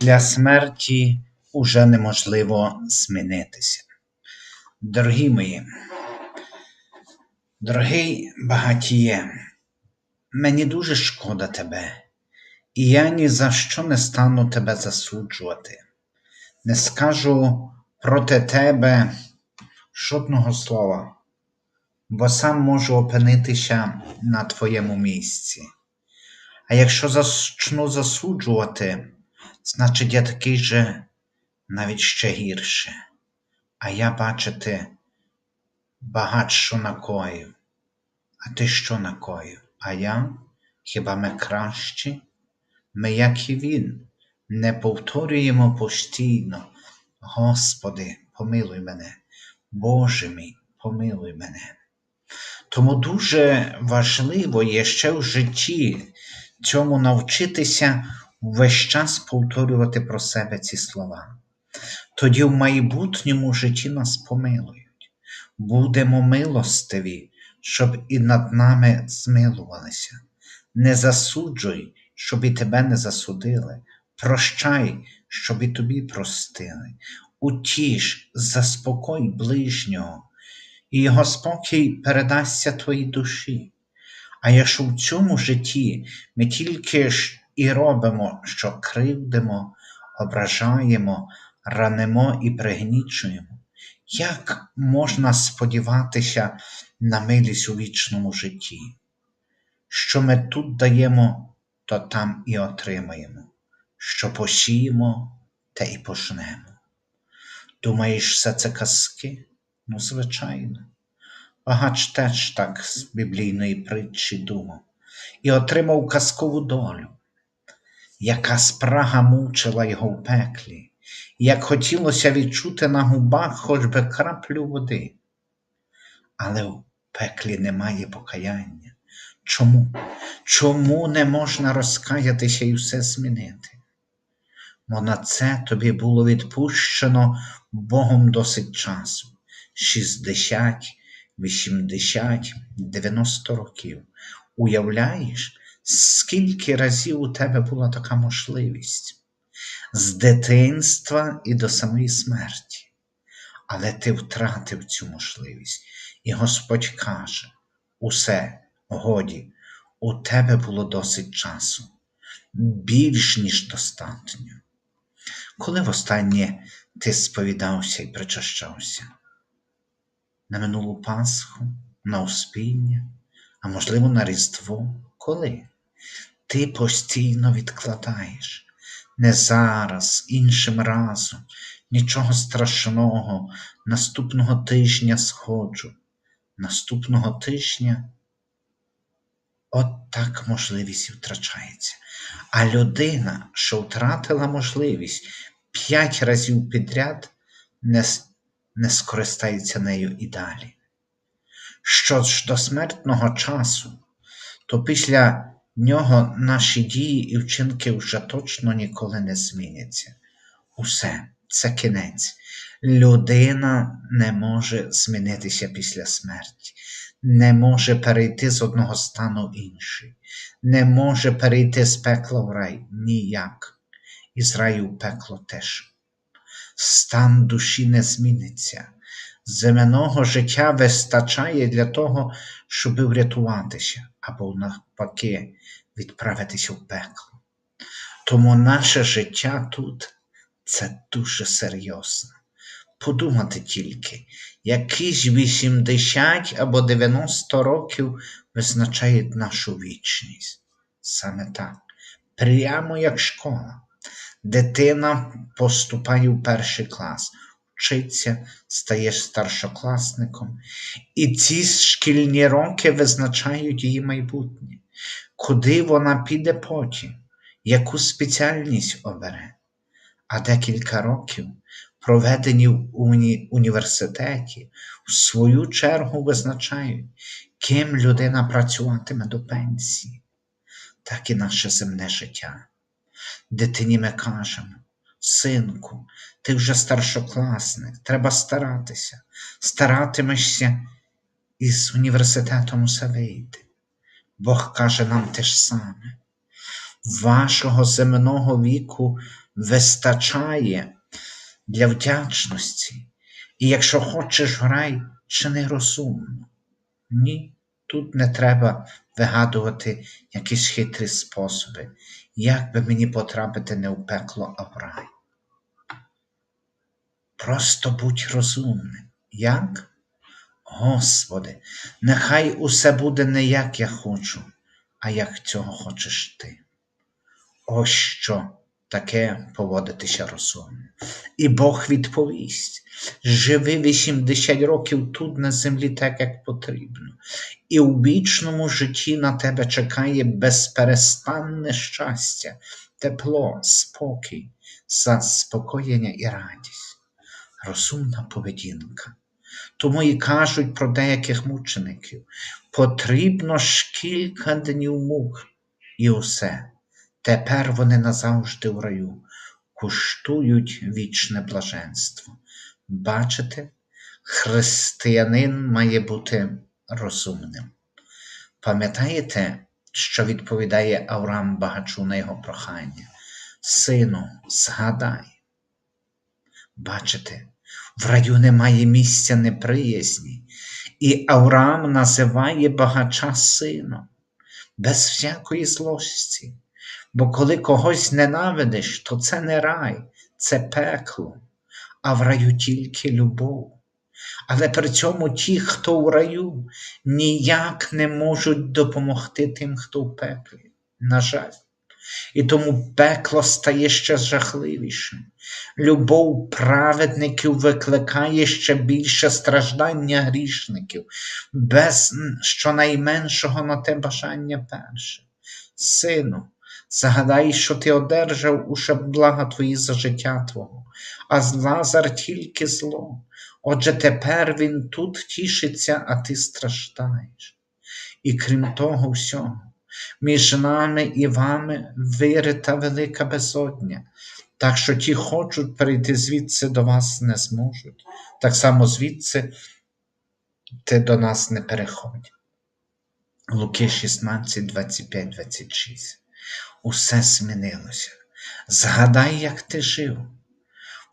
Для смерті уже неможливо змінитися. Дорогі мої, дорогий багатіє, мені дуже шкода тебе, і я ні за що не стану тебе засуджувати, не скажу проти тебе жодного слова, бо сам можу опинитися на твоєму місці. А якщо зачну засуджувати, значить, я такий же навіть ще гірше. А я, бачите, багат що накоїв. А ти що накоїв? А я? Хіба ми кращі? Ми, як і він, не повторюємо постійно. Господи, помилуй мене, Боже мій, помилуй мене. Тому дуже важливо є ще в житті цьому навчитися весь час повторювати про себе ці слова. Тоді в майбутньому житті нас помилують, будемо милостиві, щоб і над нами змилувалися. Не засуджуй, щоб і тебе не засудили, прощай, щоб і тобі простили, утіш, заспокой ближнього, і його спокій передасться твоїй душі. А якщо в цьому житті ми тільки і робимо, що кривдимо, ображаємо, ранимо і пригнічуємо, як можна сподіватися на милість у вічному житті? Що ми тут даємо, то там і отримаємо, що посіємо, те і пожнемо. Думаєш, все це казки? Ну, звичайно. Багач теж так з біблійної притчі думав і отримав казкову долю, яка спрага мучила його в пеклі, як хотілося відчути на губах хоч би краплю води. Але в пеклі немає покаяння. Чому? Чому не можна розкаятися і все змінити? Бо на це тобі було відпущено Богом досить часу 60, 80, 90 років. Уявляєш, скільки разів у тебе була така можливість з дитинства і до самої смерті. Але ти втратив цю можливість, і Господь каже: усе, годі, у тебе було досить часу, більш ніж достатньо. Коли востаннє ти сповідався і причащався? На минулу Пасху, на Успіння, а можливо, на Різдво? Коли? Ти постійно відкладаєш. Не зараз, іншим разом, нічого страшного, наступного тижня сходжу. Наступного тижня от так можливість втрачається. А людина, що втратила можливість п'ять разів підряд, не, не скористається нею і далі. Що ж до смертного часу, то після нього наші дії і вчинки вже точно ніколи не зміняться. Усе, це кінець. Людина не може змінитися після смерті, не може перейти з одного стану в інший, не може перейти з пекла в рай ніяк. І з раю в пекло теж. Стан душі не зміниться. Земного життя вистачає для того, щоб врятуватися або навпаки відправитися в пекло. Тому наше життя тут це дуже серйозно. Подумати тільки, якісь 80 або 90 років визначають нашу вічність. Саме так, прямо як школа. Дитина поступає в перший клас, вчиться, стає старшокласником, і ці шкільні роки визначають її майбутнє, куди вона піде потім, яку спеціальність обере. А декілька років, проведені в уні... університеті, в свою чергу визначають, ким людина працюватиме до пенсії, так і наше земне життя. Дитині ми кажемо, синку, ти вже старшокласник, треба старатися, старатимешся і з університетом усе вийти. Бог каже нам те ж саме. вашого земного віку вистачає для вдячності. І якщо хочеш в рай, чини розумно. Ні, тут не треба вигадувати якісь хитрі способи, як би мені потрапити не в пекло, а в рай. Просто будь розумним. Як? Господи, нехай усе буде не як я хочу, а як цього хочеш ти. Ось що таке поводитися розумно. І Бог відповість: живи 80 років тут на землі так, як потрібно, і у вічному житті на тебе чекає безперестанне щастя, тепло, спокій, заспокоєння і радість. Розумна поведінка. Тому і кажуть про деяких мучеників: потрібно ж кілька днів мук, і усе. Тепер вони назавжди в раю куштують вічне блаженство. Бачите, християнин має бути розумним. Пам'ятаєте, що відповідає Авраам багачу на його прохання? Сину, згадай. Бачите, в раю немає місця неприязні, і Авраам називає багача сином, без всякої злості. Бо коли когось ненавидиш, то це не рай, це пекло, а в раю тільки любов. Але при цьому ті, хто в раю, ніяк не можуть допомогти тим, хто в пеклі. На жаль. І тому пекло стає ще жахливішим. Любов праведників викликає ще більше страждання грішників, без щонайменшого на те бажання перше. Сину, Загадай, що ти одержав уше блага твої за життя Твого, а Лазар тільки зло. Отже тепер він тут тішиться, а ти страждаєш. І крім того всього, між нами і вами вирита велика безодня, так що ті хочуть перейти звідси до вас не зможуть, так само звідси ти до нас не переходь. Луки 16, 25, 26 усе змінилося. Згадай, як ти жив.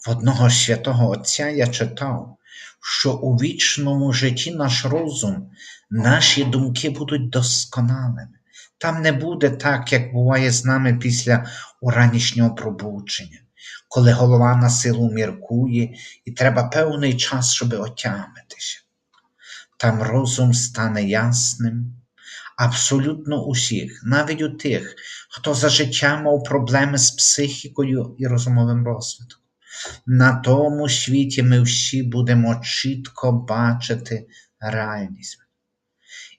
В одного святого Отця я читав, що у вічному житті наш розум, наші думки будуть досконалими. Там не буде так, як буває з нами після уранішнього пробудження, коли голова на силу міркує і треба певний час, щоб отямитися. Там розум стане ясним, абсолютно усіх, навіть у тих, хто за життя мав проблеми з психікою і розумовим розвитком. На тому світі ми всі будемо чітко бачити реальність.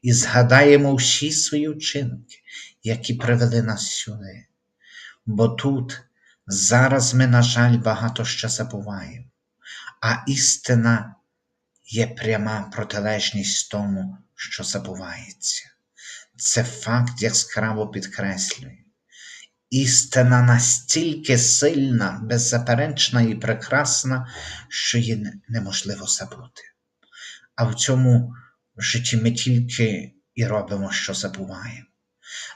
І згадаємо всі свої вчинки, які привели нас сюди. Бо тут зараз ми, на жаль, багато що забуваємо, а істина є пряма протилежність тому, що забувається. Це факт яскраво підкреслює. Істина настільки сильна, беззаперечна і прекрасна, що її неможливо забути. А в цьому житті ми тільки і робимо, що забуваємо.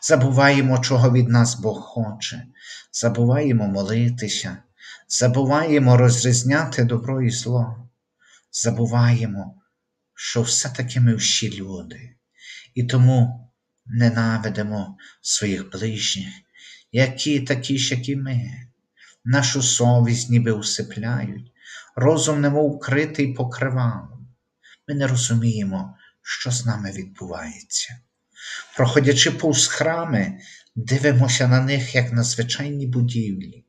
Забуваємо, чого від нас Бог хоче, забуваємо молитися, забуваємо розрізняти добро і зло, забуваємо, що все-таки ми всі люди. І тому ненавидимо своїх ближніх, які такі ж, як і ми, нашу совість ніби усипляють, розум немов критий покривалом. Ми не розуміємо, що з нами відбувається. Проходячи повз храми, дивимося на них, як на звичайні будівлі.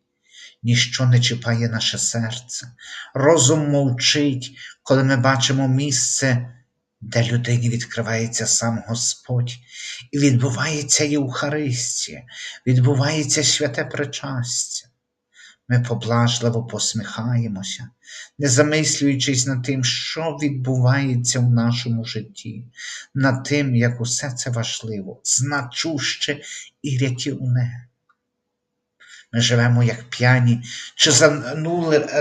Ніщо не чіпає наше серце, розум мовчить, коли ми бачимо місце, де людині відкривається сам Господь, і відбувається Євхаристія, відбувається святе причастя. Ми поблажливо посміхаємося, не замислюючись над тим, що відбувається в нашому житті, над тим, як усе це важливо, значуще і рятівне. Ми живемо як п'яні чи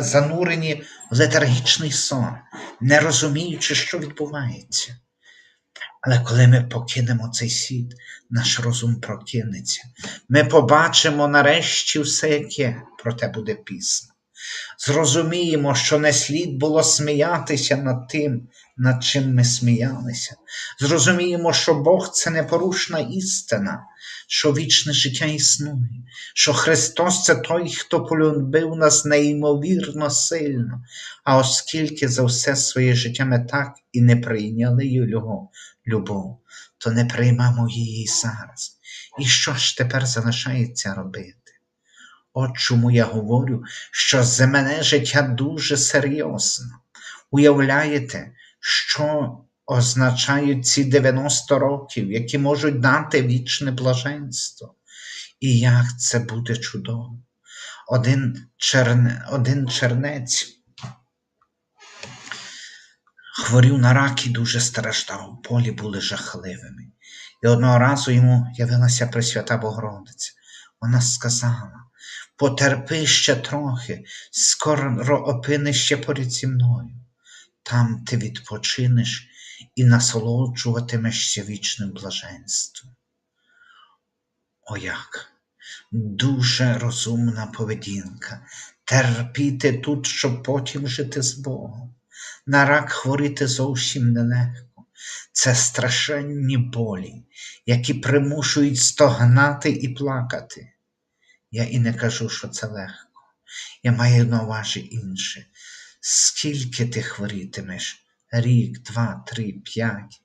занурені в летаргічний сон, не розуміючи, що відбувається. Але коли ми покинемо цей світ, наш розум прокинеться. Ми побачимо нарешті все, яке про те буде пісня. Зрозуміємо, що не слід було сміятися над тим, над чим ми сміялися. Зрозуміємо, що Бог це непорушна істина, що вічне життя існує, що Христос це той, хто полюбив нас неймовірно сильно, а оскільки за все своє життя ми так і не прийняли Його любов, то не приймемо її зараз. І що ж тепер залишається робити? От чому я говорю, що земне життя дуже серйозно. Уявляєте, що означають ці 90 років, які можуть дати вічне блаженство. І як це буде чудово. Один, черне, один чернець хворів на рак і дуже страждав, полі були жахливими. І одного разу йому явилася Пресвята Богородиця. Вона сказала: Потерпи ще трохи, скоро опинишся поряд зі мною. Там ти відпочинеш і насолоджуватимешся вічним блаженством. О як! Дуже розумна поведінка. Терпіти тут, щоб потім жити з Богом. На рак хворіти зовсім нелегко. Це страшенні болі, які примушують стогнати і плакати. Я і не кажу, що це легко. Я маю на увазі інше. Скільки ти хворітимеш? Рік, два, три, п'ять.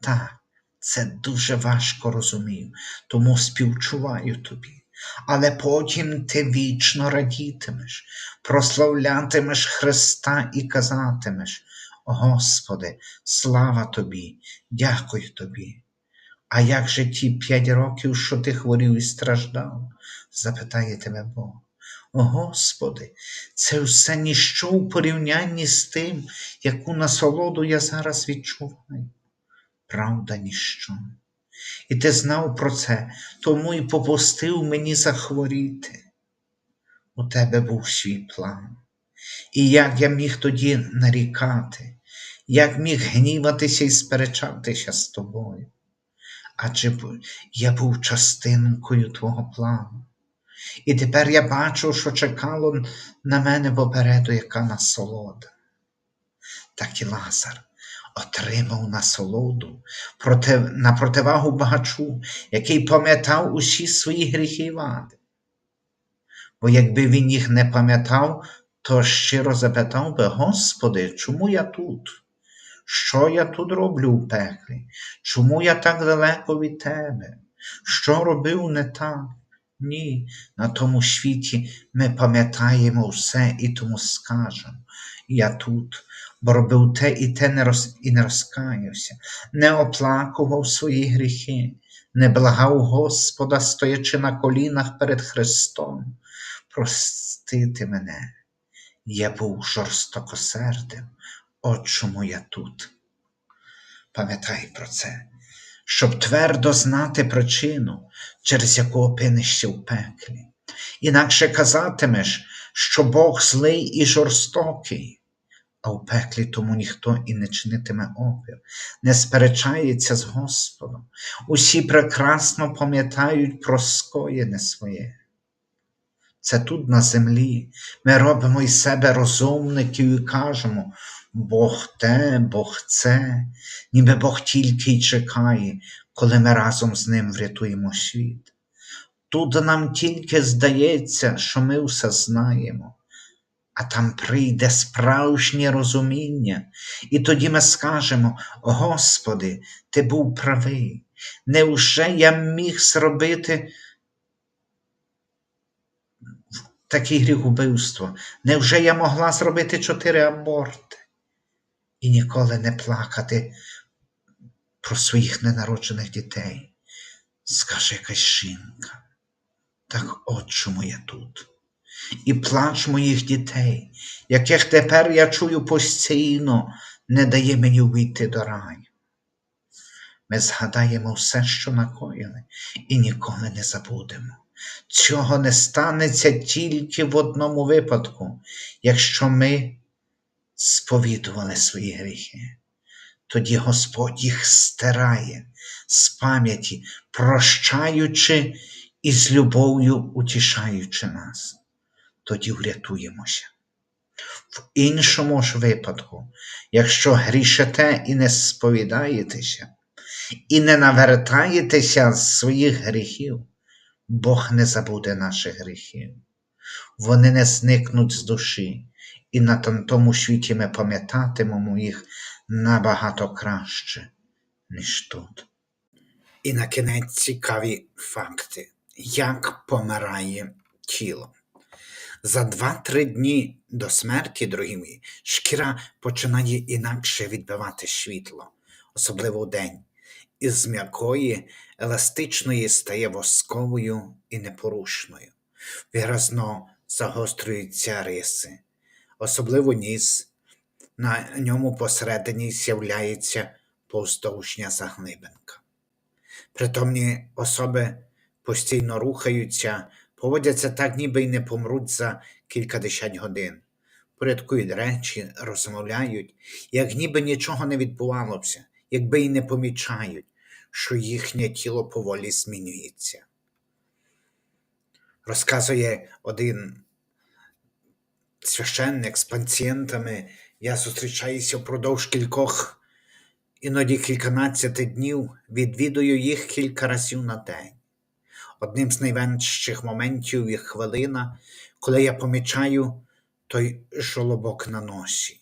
Так, це дуже важко розумію, тому співчуваю тобі. Але потім ти вічно радітимеш, прославлятимеш Христа і казатимеш: Господи, слава тобі, дякую тобі. А як же ті п'ять років, що ти хворів і страждав? запитає тебе Бог. О Господи, це все ніщо у порівнянні з тим, яку насолоду я зараз відчуваю. Правда, ніщо. І ти знав про це, тому і попустив мені захворіти. У тебе був свій план. І як я міг тоді нарікати, як міг гніватися і сперечатися з тобою? Адже я був частинкою твого плану. І тепер я бачу, що чекало на мене попереду яка насолода. Так і Лазар отримав насолоду проти, на противагу багачу, який пам'ятав усі свої гріхи і вади. Бо якби він їх не пам'ятав, то щиро запитав би, Господи, чому я тут? Що я тут роблю у пеклі? Чому я так далеко від Тебе? Що робив не так? Ні, на тому світі ми пам'ятаємо все і тому скажемо. Я тут, бо робив те і те не роз... і не розкаявся, не оплакував свої гріхи, не благав Господа, стоячи на колінах перед Христом. Простити мене, я був жорстокосердим, от чому я тут. Пам'ятай про це, щоб твердо знати причину, через яку опинишся в пеклі. Інакше казатимеш, що Бог злий і жорстокий, а в пеклі тому ніхто і не чинитиме опір, не сперечається з Господом. Усі прекрасно пам'ятають про скоєне своє. Це тут на землі ми робимо із себе розумників і кажемо Бог те, Бог це, ніби Бог тільки й чекає, коли ми разом з ним врятуємо світ. Тут нам тільки здається, що ми все знаємо, а там прийде справжнє розуміння, і тоді ми скажемо: Господи, Ти був правий, невже я міг зробити такий гріх убивство? Невже я могла зробити чотири аборти і ніколи не плакати про своїх ненароджених дітей? Скаже якась жінка. Так от чому я тут. І плач моїх дітей, яких тепер я чую постійно, не дає мені вийти до раю. Ми згадаємо все, що накоїли, і ніколи не забудемо. Цього не станеться тільки в одному випадку, якщо ми сповідували свої гріхи. тоді Господь їх стирає з пам'яті, прощаючи і з любов'ю утішаючи нас. Тоді врятуємося. В іншому ж випадку, якщо грішите і не сповідаєтеся, і не навертаєтеся з своїх гріхів, Бог не забуде наших гріхів. Вони не зникнуть з душі, і на тому світі ми пам'ятатимемо їх набагато краще, ніж тут. І на кінець цікаві факти, як помирає тіло. За 2-3 дні до смерті, дорогі мої, шкіра починає інакше відбивати світло, особливо вдень, із м'якої, еластичної стає восковою і непорушною. Виразно загострюються риси, особливо ніс, на ньому посередині з'являється повздовжня заглибинка. Притомні особи постійно рухаються, поводяться так, ніби й не помруть за кількадесят годин, порядкують речі, розмовляють, як ніби нічого не відбувалося, якби й не помічають, що їхнє тіло поволі змінюється. Розказує один священник з пацієнтами, я зустрічаюся впродовж кількох, іноді кільканадцяти днів, відвідую їх кілька разів на день. Одним з найменших моментів є хвилина, коли я помічаю той жолобок на носі.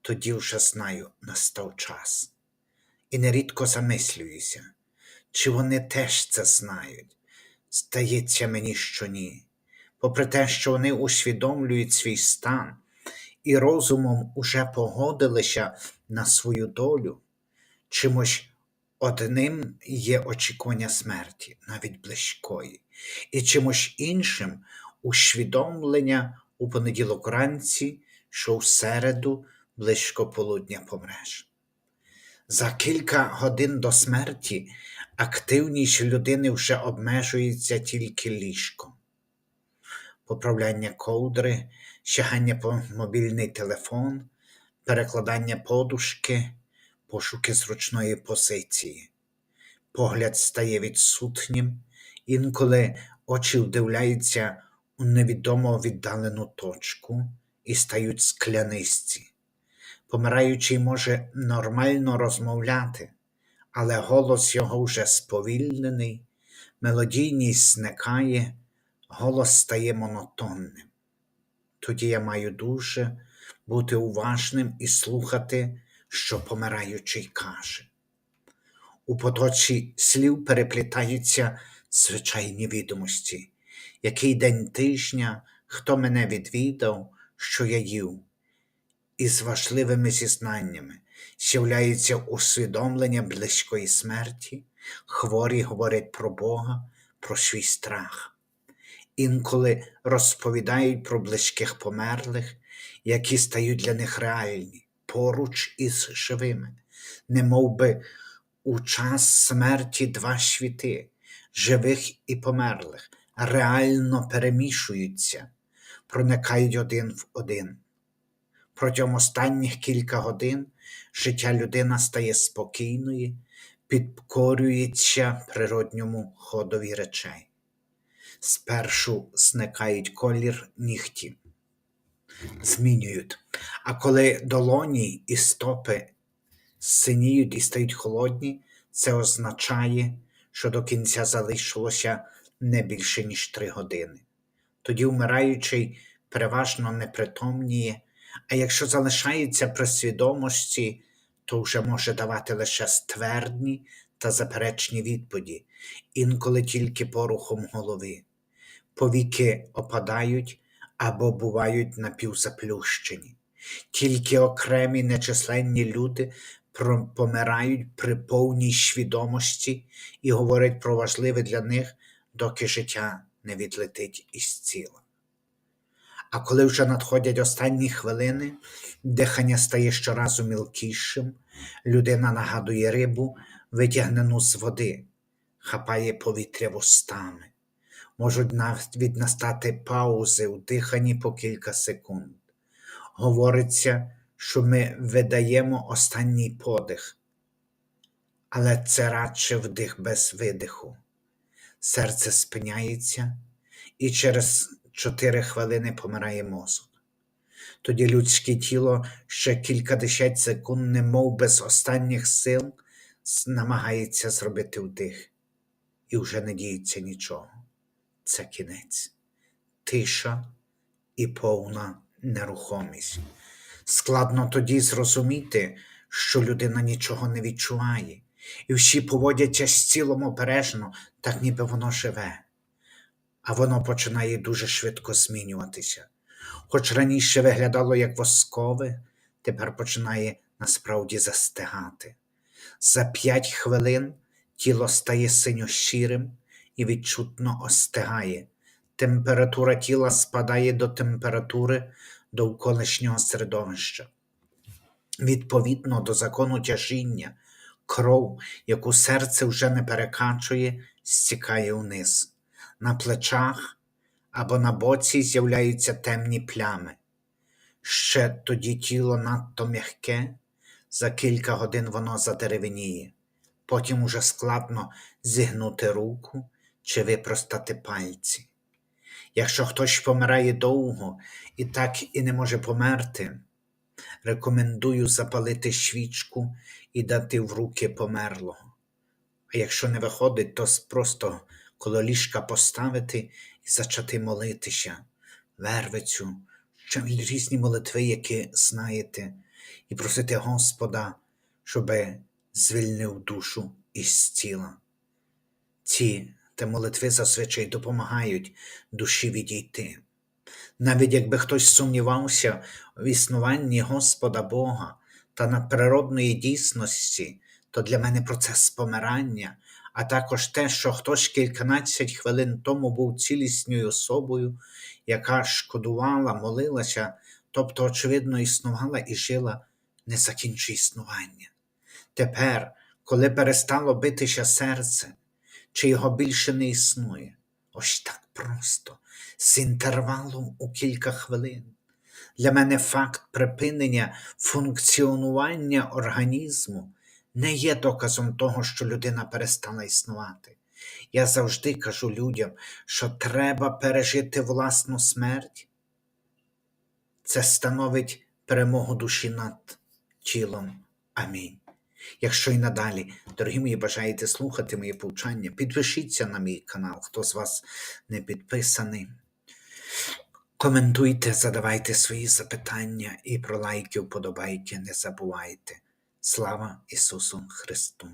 Тоді вже знаю, настав час. І нерідко замислююся, чи вони теж це знають. Здається мені, що ні. Попри те, що вони усвідомлюють свій стан і розумом уже погодилися на свою долю, чимось одним є очікування смерті, навіть близької, і чимось іншим усвідомлення у понеділок ранці, що в середу близько полудня помреш. За кілька годин до смерті активність людини вже обмежується тільки ліжком. Поправляння ковдри, сягання по мобільний телефон, перекладання подушки, пошуки зручної позиції. Погляд стає відсутнім, інколи очі вдивляються у невідомо віддалену точку і стають склянисті. Помираючий може нормально розмовляти, але голос його вже сповільнений, мелодійність зникає, голос стає монотонним. Тоді я маю дуже бути уважним і слухати, що помираючий каже. У потоці слів переплітаються звичайні відомості, який день тижня, хто мене відвідав, що я їв. І з важливими зізнаннями з'являється усвідомлення близької смерті, хворі говорять про Бога, про свій страх. Інколи розповідають про близьких померлих, які стають для них реальні, поруч із живими, немов би у час смерті два світи, живих і померлих, реально перемішуються, проникають один в один. Протягом останніх кілька годин життя людина стає спокійною, підкорюється природньому ходові речей. Спершу зникають колір нігті, змінюють, а коли долоні і стопи синіють і стають холодні, це означає, що до кінця залишилося не більше, ніж три години. Тоді вмираючий переважно непритомніє, а якщо залишається при свідомості, то вже може давати лише ствердні та заперечні відповіді, інколи тільки порухом голови. Повіки опадають або бувають напівзаплющені. Тільки окремі нечисленні люди помирають при повній свідомості і говорять про важливе для них, доки життя не відлетить із тіла. А коли вже надходять останні хвилини, дихання стає щоразу мілкішим, людина нагадує рибу, витягнену з води, хапає повітря вустами. Можуть навіть настати паузи у диханні по кілька секунд. Говориться, що ми видаємо останній подих, але це радше вдих без видиху. Серце спиняється, і через 4 хвилини помирає мозок. Тоді людське тіло ще кількадесят секунд, немов без останніх сил, намагається зробити вдих, і вже не діється нічого. Це кінець, тиша і повна нерухомість. Складно тоді зрозуміти, що людина нічого не відчуває, і всі поводяться з цілом обережно, так ніби воно живе. А воно починає дуже швидко змінюватися. Хоч раніше виглядало як воскове, тепер починає насправді застигати. За п'ять хвилин тіло стає синьо-щирим і відчутно остигає. Температура тіла спадає до температури довколишнього середовища. Відповідно до закону тяжіння, кров, яку серце вже не перекачує, стікає вниз. На плечах або на боці з'являються темні плями. Ще тоді тіло надто м'яке, за кілька годин воно задеревеніє. Потім уже складно зігнути руку чи випростати пальці. Якщо хтось помирає довго і так і не може померти, рекомендую запалити свічку і дати в руки померлого. А якщо не виходить, то просто коло ліжка поставити і зачати молитися, вервицю, різні молитви, які знаєте, і просити Господа, щоб звільнив душу із тіла. Ці та молитви зазвичай допомагають душі відійти. Навіть якби хтось сумнівався в існуванні Господа Бога та надприродної дійсності, то для мене процес помирання, а також те, що хтось кільканадцять хвилин тому був цілісною особою, яка шкодувала, молилася, тобто, очевидно, існувала і жила, не закінчує існування. Тепер, коли перестало битися серце, чи його більше не існує, ось так просто, з інтервалом у кілька хвилин. Для мене факт припинення функціонування організму не є доказом того, що людина перестала існувати. Я завжди кажу людям, що треба пережити власну смерть. Це становить перемогу душі над тілом. Амінь. Якщо і надалі, дорогі мої, бажаєте слухати мої повчання, підпишіться на мій канал, хто з вас не підписаний. Коментуйте, задавайте свої запитання і про лайки, вподобайки не забувайте. Слава Ісусу Христу!